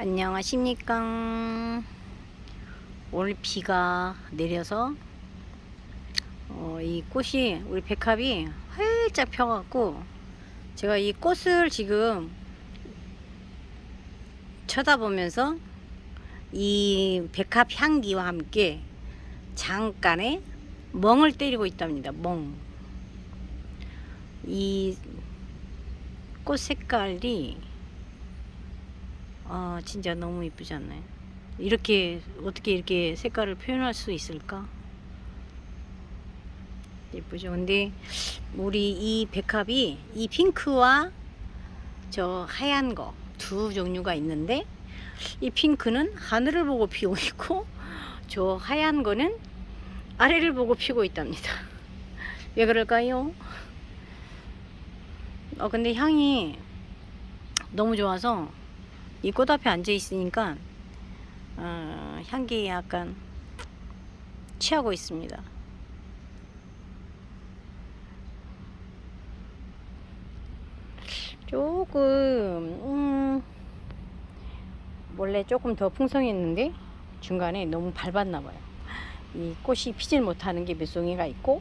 안녕하십니까. 오늘 비가 내려서 어, 이 꽃이 우리 백합이 활짝 펴갖고 제가 이 꽃을 지금 쳐다보면서 이 백합 향기와 함께 잠깐의 멍을 때리고 있답니다. 멍. 이 꽃 색깔이 아 진짜 너무 이쁘지 않나요? 이렇게 어떻게 이렇게 색깔을 표현할 수 있을까? 예쁘죠. 근데 우리 이 백합이 이 핑크와 저 하얀 거 두 종류가 있는데 이 핑크는 하늘을 보고 피고 있고 저 하얀 거는 아래를 보고 피고 있답니다. 왜 그럴까요? 어 근데 향이 너무 좋아서 이 꽃 앞에 앉아 있으니까 어, 향기에 약간 취하고 있습니다. 조금 음, 원래 조금 더 풍성했는데 중간에 너무 밟았나 봐요. 이 꽃이 피질 못하는 게 몇 송이가 있고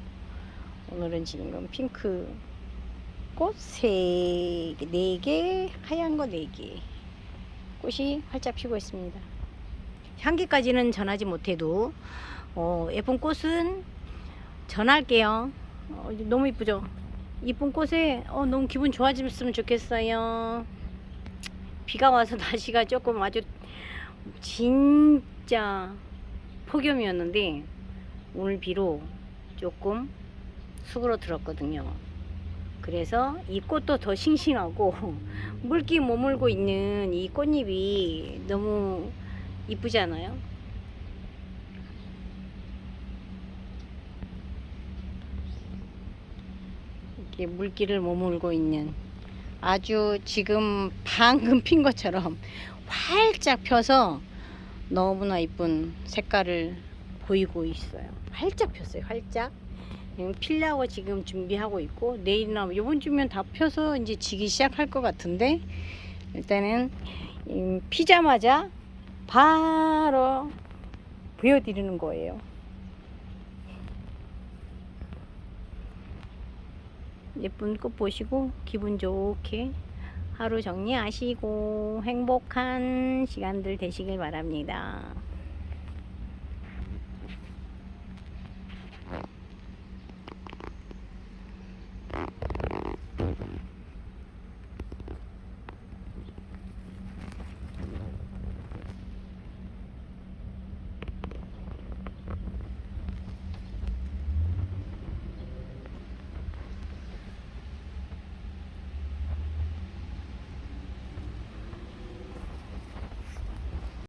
오늘은 지금 핑크 꽃 세, 네 개, 하얀 거네 개. 꽃이 활짝 피고 있습니다. 향기까지는 전하지 못해도 어, 예쁜 꽃은 전할게요. 어, 너무 이쁘죠? 이쁜 꽃에 어, 너무 기분 좋아졌으면 좋겠어요. 비가 와서 날씨가 조금 아주 진짜 폭염이었는데 오늘 비로 조금 수그러들었거든요. 그래서 이 꽃도 더 싱싱하고 물기 머물고 있는 이 꽃잎이 너무 이쁘지 않아요? 이렇게 물기를 머물고 있는 아주 지금 방금 핀 것처럼 활짝 펴서 너무나 이쁜 색깔을 보이고 있어요. 활짝 폈어요. 활짝. 필라고 지금 준비하고 있고 내일이나 이번 주면 다 펴서 이제 지기 시작할 것 같은데 일단은 음, 피자마자 바로 보여드리는 거예요. 예쁜 꽃 보시고 기분 좋게 하루 정리하시고 행복한 시간들 되시길 바랍니다.